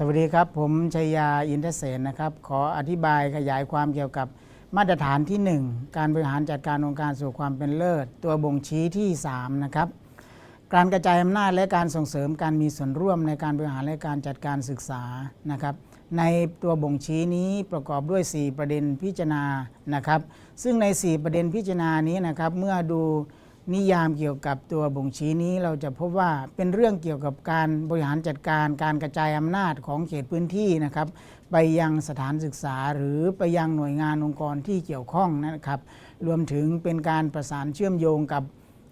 สวัสดีครับ ผมชัยยาอินทเสนนะครับ ขออธิบายขยายความเกี่ยวกับมาตรฐานที่ 1 การบริหารจัดการองค์การสู่ความเป็นเลิศ ตัวบ่งชี้ที่ 3 นะครับ การกระจายอำนาจและการส่งเสริมการมีส่วนร่วมในการบริหารและการจัดการศึกษานะครับ ในตัวบ่งชี้นี้ประกอบด้วย 4 ประเด็นพิจารณานะครับ ซึ่งใน 4 ประเด็นพิจารณานี้นะครับเมื่อดู นิยามเกี่ยวกับตัวบ่งชี้นี้เราจะพบว่าเป็นเรื่องเกี่ยวกับการบริหารจัดการการกระจายอำนาจของเขตพื้นที่นะครับไปยังสถานศึกษาหรือไปยังหน่วยงานองค์กรที่เกี่ยวข้องนะครับรวมถึงเป็นการประสานเชื่อมโยงกับ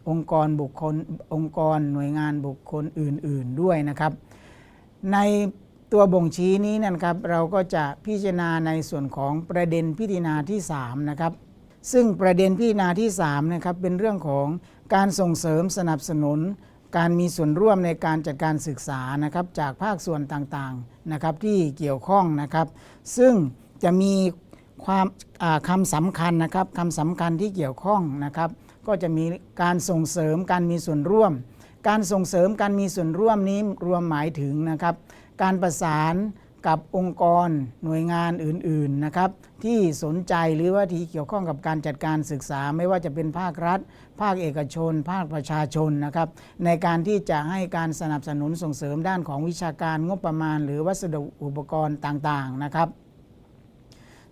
องค์กรบุคคลองค์กรหน่วยงานบุคคลอื่น ๆด้วยนะครับ ในตัวบ่งชี้นี้นะครับเราก็จะพิจารณาในส่วนของประเด็นพิจารณาที่3นะครับ ซึ่งประเด็นพิจารณาที่3นะครับเป็นเรื่องของการส่งเสริมสนับสนุน การมีส่วนร่วมในการจัดการศึกษานะครับจากภาคส่วนต่างๆนะครับที่เกี่ยวข้องนะครับ ซึ่งจะมีความอ่าคำสำคัญนะครับคำสำคัญที่เกี่ยวข้องนะครับ ก็จะมีการส่งเสริมการมีส่วนร่วม การส่งเสริมการมีส่วนร่วมนี้รวมหมายถึงนะครับ การประสาน กับองค์กรหน่วยงานอื่นๆนะครับที่สนใจหรือว่าที่เกี่ยวข้องกับการจัดการศึกษา ไม่ว่าจะเป็นภาครัฐ ภาคเอกชน ภาคประชาชนนะครับในการที่จะให้การสนับสนุนส่งเสริมด้านของวิชาการงบประมาณ หรือวัสดุอุปกรณ์ต่างๆนะครับ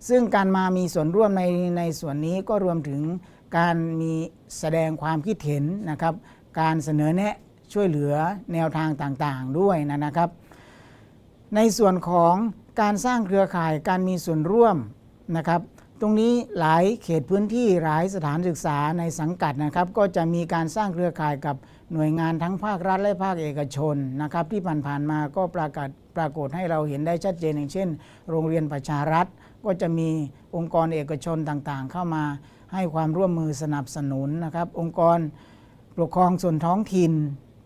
ซึ่งการมามีส่วนร่วมในในส่วนนี้ก็รวมถึงการมีแสดงความคิดเห็นนะครับ การเสนอแนะช่วยเหลือแนวทางต่างๆด้วยนะครับ ในส่วนของการสร้างเครือข่ายการมีส่วนร่วมนะครับ ตรงนี้หลายเขตพื้นที่หลายสถานศึกษาในสังกัดนะครับ ก็จะมีการสร้างเครือข่ายกับหน่วยงานทั้งภาครัฐและภาคเอกชนนะครับ ที่ผ่านๆมาก็ปรากฏปรากฏให้เราเห็นได้ชัดเจนอย่างเช่น โรงเรียนประชารัฐ ก็จะมีองค์กรเอกชนต่างๆ เข้ามาให้ความร่วมมือสนับสนุนนะครับ องค์กรปกครองส่วนท้องถิ่น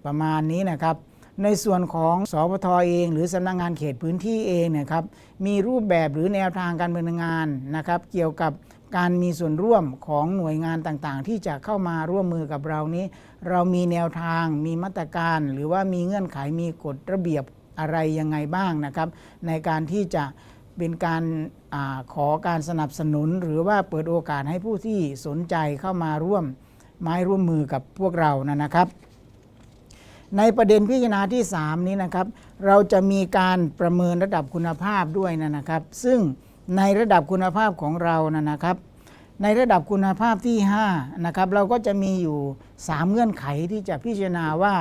ประมาณนี้นะครับ ในส่วนของสพทเอง หรือสำนักงงานเขตพื้นที่เองเนี่ยครับมีรูปแบบหรือแนวทางการดำเนินงานนะครับเกี่ยวกับการมีส่วนร่วมของหน่วยงานต่างๆ ที่จะเข้ามาร่วมมือกับเรานี้ เรามีแนวทางมีมาตรการ หรือว่ามีเงื่อนไขมีกฎระเบียบอะไรยังไงบ้างนะครับ ในการที่จะเป็นการอาขอการสนับสนุน หรือว่าเปิดโอกาสให้ผู้ที่สนใจเข้ามาร่วมไม้ร่วมมือกับพวกเรานะครับ ในประเด็นพิจารณาที่ 3 นี้นะครับ เราจะมีการประเมินระดับคุณภาพด้วยนะครับ ซึ่งในระดับคุณภาพของเรานะนะครับ ในระดับคุณภาพที่5นะครับเราก็จะมีอยู่ 3 เงื่อนไขที่จะพิจารณาว่า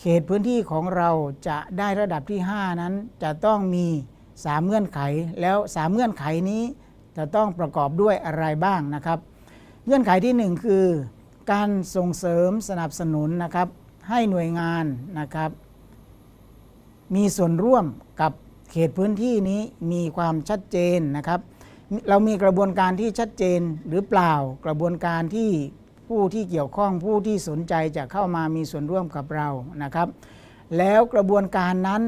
เขตพื้นที่ของเราจะได้ระดับที่ 5 นั้น จะต้องมี 3 เงื่อนไข แล้ว 3 เงื่อนไขนี้จะต้องประกอบด้วยอะไรบ้างนะครับ เงื่อนไขที่ 1 คือ การส่งเสริมสนับสนุนนะครับ ให้หน่วยงานนะครับ มีส่วนร่วมกับเขตพื้นที่นี้มีความชัดเจนนะครับ เรามีกระบวนการที่ชัดเจนหรือเปล่ากระบวนการที่ผู้ที่เกี่ยวข้องผู้ที่สนใจจะเข้ามามีส่วนร่วมกับเรานะครับ แล้วกระบวนการนั้น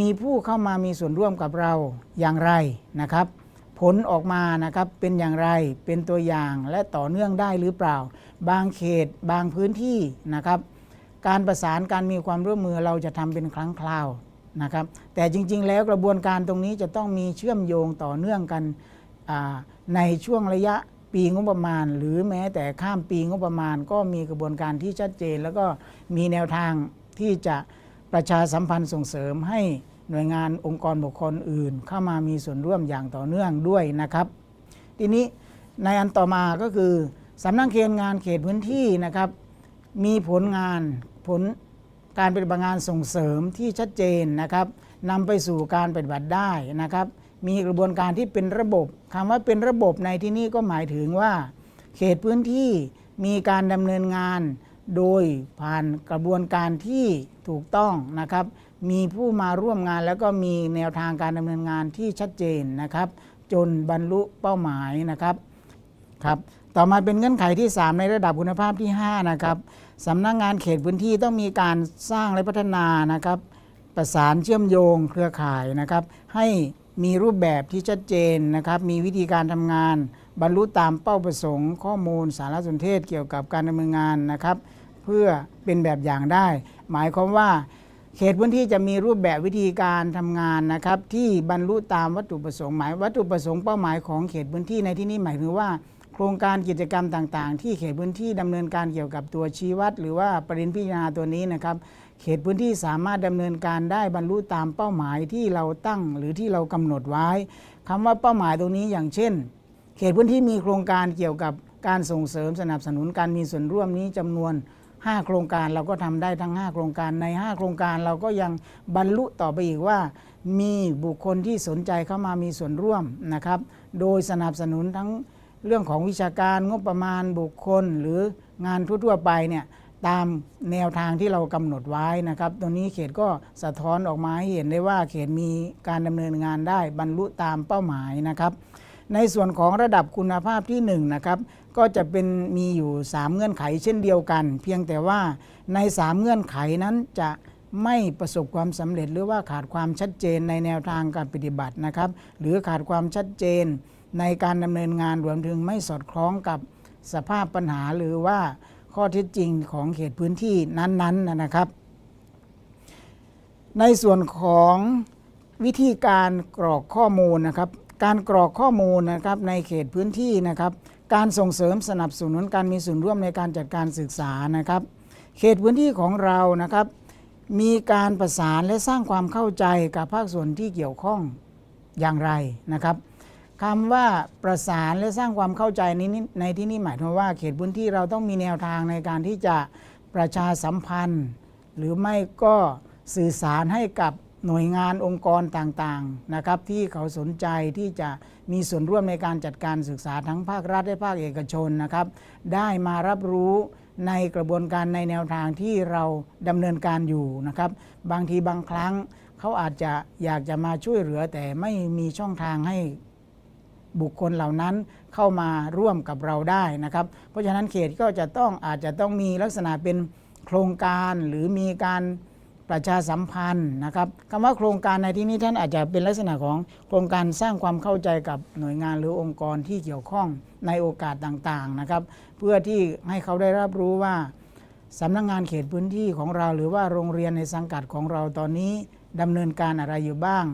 มีผู้เข้ามามีส่วนร่วมกับเราอย่างไรนะครับ ผลออกมานะครับเป็นอย่างไรเป็นตัวอย่างและต่อเนื่องได้หรือเปล่า บางเขตบางพื้นที่นะครับ การประสานการมีความร่วมมือเราจะทำเป็นครั้งคราวนะครับ แต่จริง ๆ แล้วกระบวนการตรงนี้จะต้องมีเชื่อมโยงต่อเนื่องกันในช่วงระยะปีงบประมาณ หรือแม้แต่ข้ามปีงบประมาณ ก็มีกระบวนการที่ชัดเจน แล้วก็มีแนวทางที่จะประชาสัมพันธ์ส่งเสริมให้หน่วยงานองค์กรบุคคลอื่น เข้ามามีส่วนร่วมอย่างต่อเนื่องด้วยนะครับ ทีนี้ในอันต่อมาก็คือสำนักเขตงานเขตพื้นที่นะครับ มีผลงานผลการปฏิบัติงานส่งเสริมที่ชัดเจนนะครับนำไปสู่การปฏิบัติได้นะครับ มีกระบวนการที่เป็นระบบคำว่าเป็นระบบในที่นี้ก็หมายถึงว่า เขตพื้นที่มีการดำเนินงาน โดยผ่านกระบวนการที่ถูกต้องนะครับ มีผู้มาร่วมงานแล้วก็มีแนวทางการดำเนินงานที่ชัดเจนนะครับ จนบรรลุเป้าหมายนะครับครับ ต่อมาเป็นเงื่อนไขที่ 3 ในระดับคุณภาพที่ 5 นะครับสำนักงงานเขตพื้นที่ต้องมีการสร้างและพัฒนานะครับ ประสานเชื่อมโยงเครือข่ายนะครับ ให้มีรูปแบบที่ชัดเจนนะครับ มีวิธีการทำงาน บรรลุตามเป้าประสงค์ ข้อมูลสารสนเทศเกี่ยวกับการดำเนินงานนะครับ เพื่อเป็นแบบอย่างได้ หมายความว่า เขตพื้นที่จะมีรูปแบบวิธีการทำงานนะครับ ที่บรรลุตามวัตถุประสงค์หมายวัตถุประสงค์เป้าหมายของเขตพื้นที่ในที่นี้หมายถึงว่า โครงการกิจกรรมต่างๆ ที่เขตพื้นที่ดำเนินการเกี่ยวกับตัวชี้วัด หรือว่าปริญพิจารณาตัวนี้นะครับ เขตพื้นที่สามารถดำเนินการได้บรรลุตามเป้าหมายที่เราตั้งหรือที่เรากำหนดไว้คำว่าเป้าหมายตรงนี้อย่างเช่น เขตพื้นที่มีโครงการเกี่ยวกับการส่งเสริมสนับสนุนการมีส่วนร่วมนี้จำนวน 5 โครงการเราก็ทำได้ทั้ง 5 โครงการใน 5 โครงการเราก็ยังบรรลุต่อไปอีกว่า มีบุคคลที่สนใจเข้ามามีส่วนร่วมนะครับ โดยสนับสนุนทั้ง เรื่องของวิชาการงบประมาณบุคคลหรืองานทั่วๆไปเนี่ยตามแนวทางที่เรากำหนดไว้นะครับตรงนี้เขตก็สะท้อนออกมาให้เห็นได้ว่าเขตมีการดำเนินงานได้บรรลุตามเป้าหมายนะครับ ในส่วนของระดับคุณภาพที่1นะครับก็จะเป็นมีอยู่ 3 เงื่อนไขเช่นเดียวกัน เพียงแต่ว่าใน 3 เงื่อนไขนั้นจะไม่ประสบความสำเร็จหรือว่าขาดความชัดเจนในแนวทางการปฏิบัตินะครับ หรือขาดความชัดเจน ในการดำเนินงานรวมถึงไม่สอดคล้องกับสภาพปัญหาหรือว่าข้อเท็จจริงของเขตพื้นที่นั้นๆนะครับ ในส่วนของวิธีการกรอกข้อมูลนะครับ การกรอกข้อมูลนะครับในเขตพื้นที่นะครับ การส่งเสริมสนับสนุนการมีส่วนร่วมในการจัดการศึกษานะครับ เขตพื้นที่ของเรานะครับ มีการประสานและสร้างความเข้าใจกับภาคส่วนที่เกี่ยวข้องอย่างไรนะครับ คำว่าประสานและสร้างความเข้าใจนี้ในที่นี้หมายความว่าเขตพื้นที่เราต้องมีแนวทางในการที่จะประชาสัมพันธ์ หรือไม่ก็สื่อสารให้กับหน่วยงานองค์กรต่างๆนะครับที่เขาสนใจที่จะมีส่วนร่วมในการจัดการศึกษาทั้งภาครัฐและภาคเอกชนนะครับ ได้มารับรู้ในกระบวนการในแนวทางที่เราดำเนินการอยู่นะครับ บางทีบางครั้งเขาอาจจะอยากจะมาช่วยเหลือแต่ไม่มีช่องทางให้ บุคคลเหล่านั้นเข้ามาร่วมกับเราได้นะครับ เพราะฉะนั้นเขตก็จะต้องอาจจะต้องมีลักษณะเป็นโครงการหรือมีการประชาสัมพันธ์นะครับคำว่าโครงการในที่นี้ท่านอาจจะเป็นลักษณะของโครงการสร้างความเข้าใจกับหน่วยงานหรือองค์กรที่เกี่ยวข้องในโอกาสต่างๆนะครับ เพื่อที่ให้เขาได้รับรู้ว่าสำนักงงานเขตพื้นที่ของเรา หรือว่าโรงเรียนในสังกัดของเราตอนนี้ดำเนินการอะไรอยู่บ้าง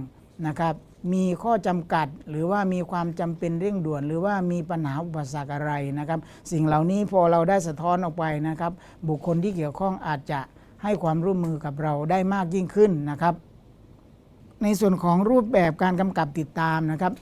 นะครับ มีข้อจำกัด หรือว่ามีความจำเป็นเร่งด่วน หรือว่ามีปัญหาอุปสรรคอะไรนะครับ สิ่งเหล่านี้พอเราได้สะท้อนออกไปนะครับ บุคคลที่เกี่ยวข้องอาจจะให้ความร่วมมือกับเราได้มากยิ่งขึ้นนะครับ ในส่วนของรูปแบบการกำกับติดตามนะครับ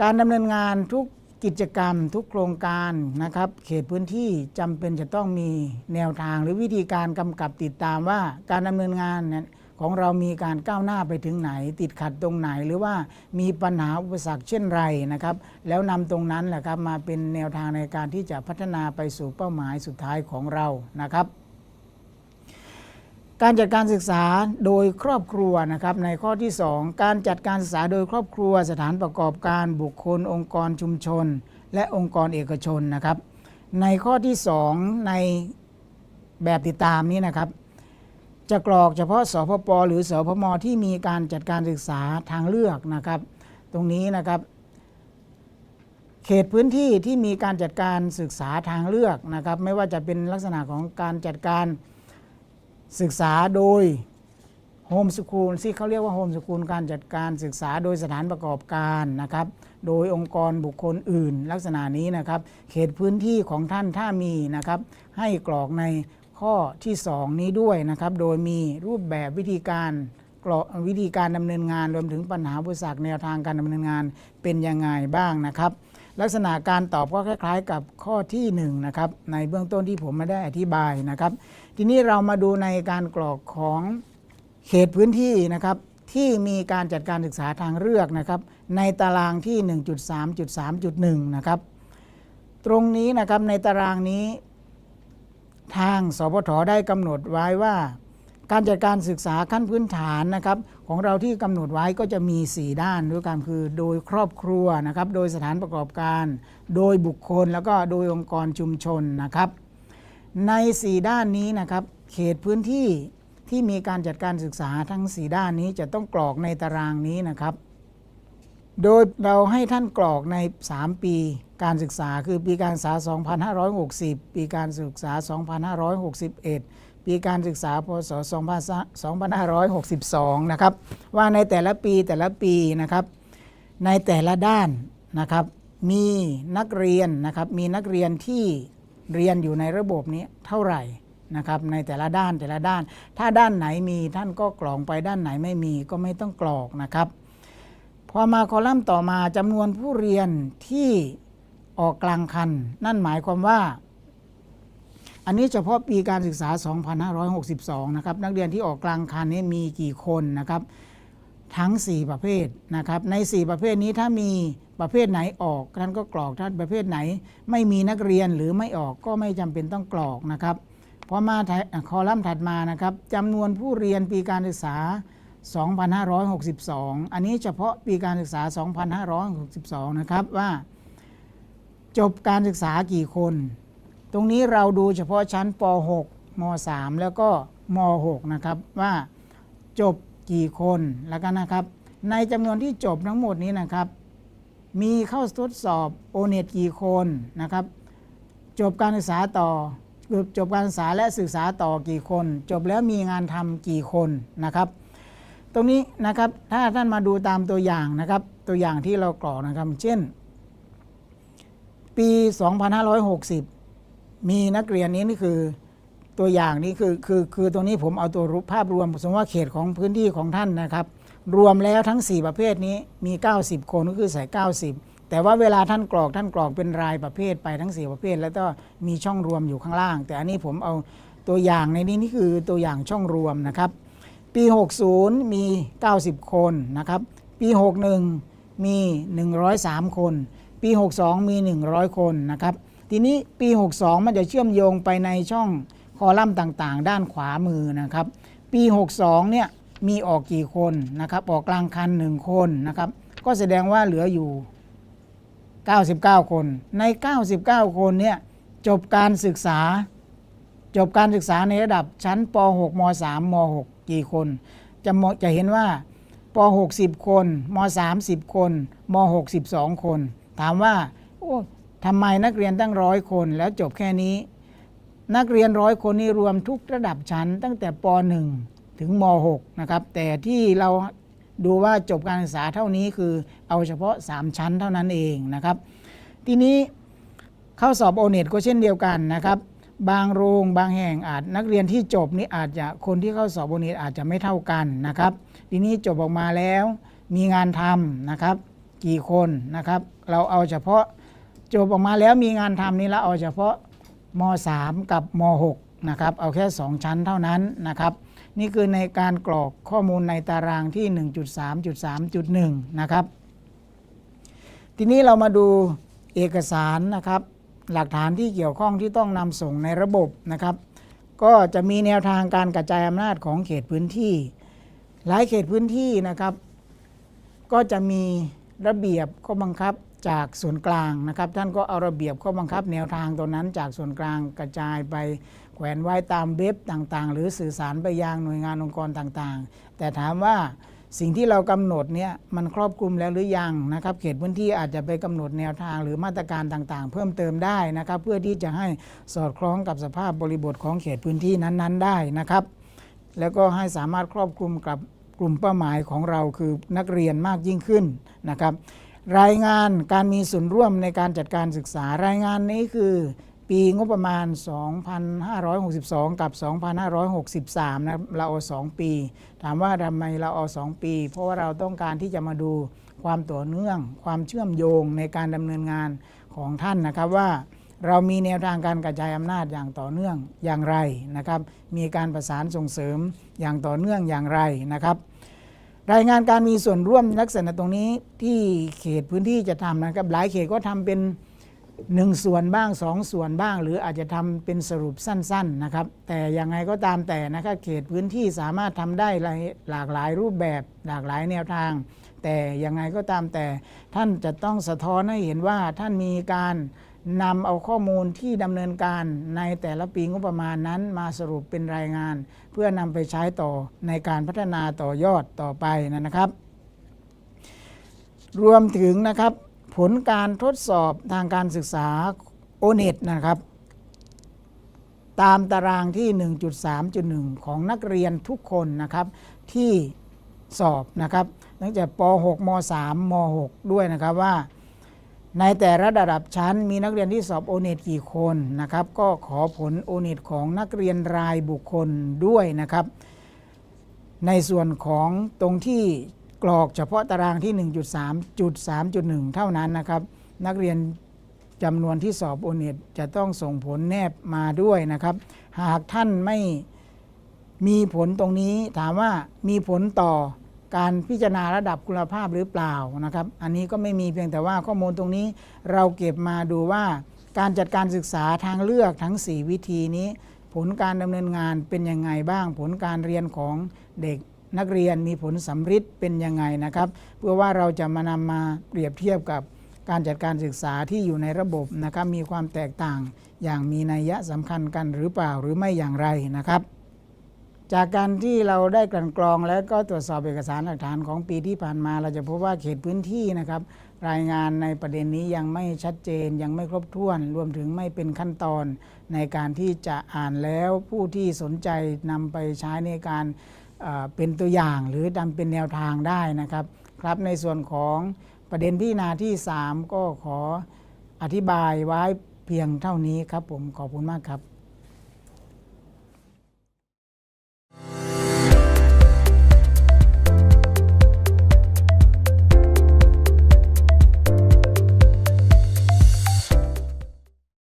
การดำเนินงานทุกกิจกรรมทุกโครงการนะครับ เขตพื้นที่จำเป็นจะต้องมีแนวทางหรือวิธีการกำกับติดตามว่าการดำเนินงานเนี่ย ของเรามีการก้าวหน้าไปถึงไหน ติดขัดตรงไหนหรือว่ามีปัญหาอุปสรรคเช่นไรนะครับ แล้วนำตรงนั้นแหละครับมาเป็นแนวทางในการที่จะพัฒนาไปสู่เป้าหมายสุดท้ายของเรานะครับการจัดการศึกษาโดยครอบครัวนะครับในข้อที่ 2 การจัดการศึกษาโดยครอบครัว สถานประกอบการบุคคล องค์กรชุมชน และองค์กรเอกชนนะครับ ในข้อที่ 2 ในแบบติดตามนี้นะครับ จะกรอกเฉพาะสพปหรือสพมที่มีการจัดการศึกษาทางเลือกนะครับ ตรงนี้นะครับ เขตพื้นที่ที่มีการจัดการศึกษาทางเลือกนะครับ ไม่ว่าจะเป็นลักษณะของการจัดการศึกษาโดยโฮมสคูลที่เขาเรียกว่าโฮมสคูลการจัดการศึกษาโดยสถานประกอบการนะครับ โดยองค์กรบุคคลอื่น ลักษณะนี้นะครับ เขตพื้นที่ของท่านถ้ามีนะครับ ให้กรอกใน ข้อที่ 2 นี้ด้วยนะครับ โดยมีรูปแบบวิธีการกรอวิธีการดำเนินงานรวมถึงปัญหาอุปสรรคแนวทางการดำเนินงานเป็นยังไงบ้างนะครับ ลักษณะการตอบก็คล้าย ๆ กับข้อที่1นะครับในเบื้องต้นที่ผมไม่ได้อธิบายนะครับ ทีนี้เรามาดูในการกรอกของเขตพื้นที่นะครับที่มีการจัดการศึกษาทางเลือกนะครับ ในตารางที่ 1.3.3.1 นะครับ ตรงนี้นะครับในตารางนี้ ทางสพทได้กำหนดไว้ว่า การจัดการศึกษาขั้นพื้นฐานนะครับ ของเราที่กำหนดไว้ก็จะมี 4 ด้านด้วยกันคือ โดยครอบครัวนะครับ โดยสถานประกอบการ โดยบุคคลแล้วก็โดยองค์กรชุมชนนะครับ ใน 4 ด้านนี้นะครับ เขตพื้นที่ที่มีการจัดการศึกษาทั้ง 4 ด้านนี้จะต้องกรอกในตารางนี้นะครับ โดยเราให้ท่านกรอกใน 3 ปีการศึกษาคือปีการศึกษา 2560 ปีการศึกษา 2561 ปีการศึกษาพศ2562 นะครับ ว่าในแต่ละปีแต่ละปีนะครับในแต่ละด้านนะครับมีนักเรียนนะครับมีนักเรียนที่เรียนอยู่ในระบบนี้เท่าไหร่นะครับในแต่ละด้านแต่ละด้าน ถ้าด้านไหนมีท่านก็กรองไปด้านไหนไม่มีก็ไม่ต้องกรอกนะครับ พอมาคอลัมน์ต่อมาจำนวนผู้เรียนที่ออกกลางคัน นั่นหมายความว่า อันนี้เฉพาะปีการศึกษา 2562 นะครับ นักเรียนที่ออกกลางคันนี้มีกี่คนนะครับ ทั้ง 4 ประเภทนะครับ ใน 4 ประเภทนี้ถ้ามีประเภทไหนออกท่านก็กรอกท่านประเภทไหน ไม่มีนักเรียนหรือไม่ออกก็ไม่จำเป็นต้องกรอกนะครับพอมาคอลัมน์ถัดมานะครับจำนวนผู้เรียนปีการศึกษา 2562 อันนี้เฉพาะปีการศึกษา 2562 นะครับว่า จบการศึกษากี่คน ตรงนี้เราดูเฉพาะชั้นป .6 ม .3 แล้วก็ม .6 นะครับว่าจบกี่คนแล้วกันนะครับ ในจำนวนที่จบทั้งหมดนี้นะครับ มีเข้าทดสอบโอเน็ตกี่คนนะครับ จบการศึกษาต่อจบการศึกษาและศึกษาต่อกี่คน จบแล้วมีงานทำกี่คนนะครับ ตรงนี้นะครับถ้าท่านมาดูตามตัวอย่างนะครับ ตัวอย่างที่เรากรอกนะครับ เช่น ปี 2560 มีนักเรียนนี้นี่คือตัวอย่างนี้คือคือคือตัวนี้ผมเอาตัวรูปภาพรวมสมมติว่าเขตของพื้นที่ของท่านนะครับ รวมแล้วทั้ง 4 ประเภทนี้มี 90 คนก็คือใส่ 90 แต่ว่าเวลาท่านกรอกท่านกรอกเป็นรายประเภทไปทั้ง 4 ประเภท แล้วก็มีช่องรวมอยู่ข้างล่าง แต่อันนี้ผมเอาตัวอย่างในนี้นี่คือตัวอย่างช่องรวมนะครับ ปี 60 มี 90 คนนะครับ ปี 61 มี 103 คน ปี 62 มี 100 คนนะครับ ทีนี้ปี 62 มันจะเชื่อมโยงไปในช่องคอลัมน์ต่างๆ ด้านขวามือนะครับ ปี 62 เนี่ยมีออกกี่คนนะครับออกกลางคัน 1 คนนะครับ ก็แสดงว่าเหลืออยู่ 99 คน ใน 99 คนเนี่ยจบการศึกษา จบการศึกษาในระดับชั้นป .6 ม .3 ม .6 กี่คน จะจะเห็นว่าป .60 คนม .30 คนม .62 คน ถามว่าโอ้ทำไมนักเรียนตั้งร้อยคนแล้วจบแค่นี้ นักเรียนร้อยคนนี้รวมทุกระดับชั้น ตั้งแต่ป .1 ถึงม .6 นะครับแต่ที่เราดูว่าจบการศึกษาเท่านี้คือเอาเฉพาะ 3 ชั้นเท่านั้นเองนะครับ ทีนี้เข้าสอบโอเน็ตก็เช่นเดียวกันนะครับ บางโรงบางแห่งอาจนักเรียนที่จบนี่อาจจะคนที่เข้าสอบโอเน็ตอาจจะไม่เท่ากันนะครับ ทีนี้จบออกมาแล้วมีงานทำนะครับ กี่คนนะครับ เราเอาเฉพาะจบออกมาแล้วมีงานทำนี่เราเอาเฉพาะม .3 กับม .6 นะครับเอาแค่ 2 ชั้นเท่านั้นนะครับ นี่คือในการกรอกข้อมูลในตารางที่ 1.3.3.1 นะครับ ทีนี้เรามาดูเอกสารนะครับ หลักฐานที่เกี่ยวข้องที่ต้องนำส่งในระบบนะครับ ก็จะมีแนวทางการกระจายอำนาจของเขตพื้นที่ หลายเขตพื้นที่นะครับ ก็จะมีระเบียบข้อบังคับจากส่วนกลางนะครับ ท่านก็เอาระเบียบข้อบังคับ แนวทางตัวนั้นจากส่วนกลางกระจายไปแขวนไว้ตามเว็บต่างๆ หรือสื่อสารไปยังหน่วยงานองค์กรต่างๆ แต่ถามว่า สิ่งที่เรากำหนดเนี่ยมันครอบคลุมแล้วหรือยังนะครับ เขตพื้นที่อาจจะไปกำหนดแนวทางหรือมาตรการต่างๆ เพิ่มเติมได้นะครับ เพื่อที่จะให้สอดคล้องกับสภาพบริบทของเขตพื้นที่นั้นๆ ได้นะครับ แล้วก็ให้สามารถครอบคลุมกับกลุ่มเป้าหมายของเราคือนักเรียนมากยิ่งขึ้นนะครับ รายงานการมีส่วนร่วมในการจัดการศึกษารายงานนี้คือ ปีงบประมาณ 2,562 กับ 2,563 นะเราเอา 2 ปี ถามว่าทำไมเราเอา 2 ปี เพราะว่าเราต้องการที่จะมาดูความต่อเนื่อง ความเชื่อมโยงในการดำเนินงานของท่านนะครับว่าเรามีแนวทางการกระจายอำนาจอย่างต่อเนื่องอย่างไรนะครับ มีการประสานส่งเสริมอย่างต่อเนื่องอย่างไรนะครับ รายงานการมีส่วนร่วมลักษณะตรงนี้ที่เขตพื้นที่จะทำนะครับ หลายเขตก็ทำเป็น หนึ่งส่วนบ้างสองส่วนบ้าง หรืออาจจะทำเป็นสรุปสั้นๆนะครับ แต่ยังไงก็ตามแต่นะครับเขตพื้นที่สามารถทำได้หลากหลายรูปแบบหลากหลายแนวทาง แต่ยังไงก็ตามแต่ท่านจะต้องสะท้อนให้เห็นว่าท่านมีการนำเอาข้อมูลที่ดำเนินการในแต่ละปีงบประมาณนั้นมาสรุปเป็นรายงาน เพื่อนำไปใช้ต่อในการพัฒนาต่อยอดต่อไปนะครับ รวมถึงนะครับ ผลการทดสอบทางการศึกษาโอเน็ตนะครับ ตามตารางที่ 1.3.1 ของนักเรียนทุกคนนะครับ ที่สอบนะครับตั้งแต่ป .6 ม .3 ม .6 ด้วยนะครับว่า ในแต่ละระดับชั้นมีนักเรียนที่สอบโอเน็ตกี่คนนะครับ ก็ขอผลโอเน็ตของนักเรียนรายบุคคลด้วยนะครับ ในส่วนของตรงที่ กรอกเฉพาะตารางที่ 1.3.3.1 เท่านั้นนะครับ นักเรียนจำนวนที่สอบโอเน็ตจะต้องส่งผลแนบมาด้วยนะครับ หากท่านไม่มีผลตรงนี้ถามว่ามีผลต่อการพิจารณาระดับคุณภาพหรือเปล่านะครับ อันนี้ก็ไม่มีเพียงแต่ว่าข้อมูลตรงนี้เราเก็บมาดูว่า การจัดการศึกษาทางเลือกทั้ง 4 วิธีนี้ ผลการดำเนินงานเป็นยังไงบ้าง ผลการเรียนของเด็ก นักเรียนมีผลสำฤทธิ์เป็นยังไงนะครับ เพื่อว่าเราจะมานำมาเปรียบเทียบกับการจัดการศึกษาที่อยู่ในระบบนะครับมีความแตกต่างอย่างมีนัยยะสำคัญกันหรือเปล่าหรือไม่อย่างไรนะครับ จากการที่เราได้กลั่นกรองและก็ตรวจสอบเอกสารหลักฐานของปีที่ผ่านมา เราจะพบว่าเขตพื้นที่นะครับ รายงานในประเด็นนี้ยังไม่ชัดเจน ยังไม่ครบถ้วน รวมถึงไม่เป็นขั้นตอน ในการที่จะอ่านแล้วผู้ที่สนใจนำไปใช้ในการ เป็นตัวอย่างหรือนำเป็นแนวทางได้นะครับครับในส่วนของประเด็นพิจารณาที่ 3 ก็ขออธิบายไว้เพียงเท่านี้ครับผมขอบคุณมากครับ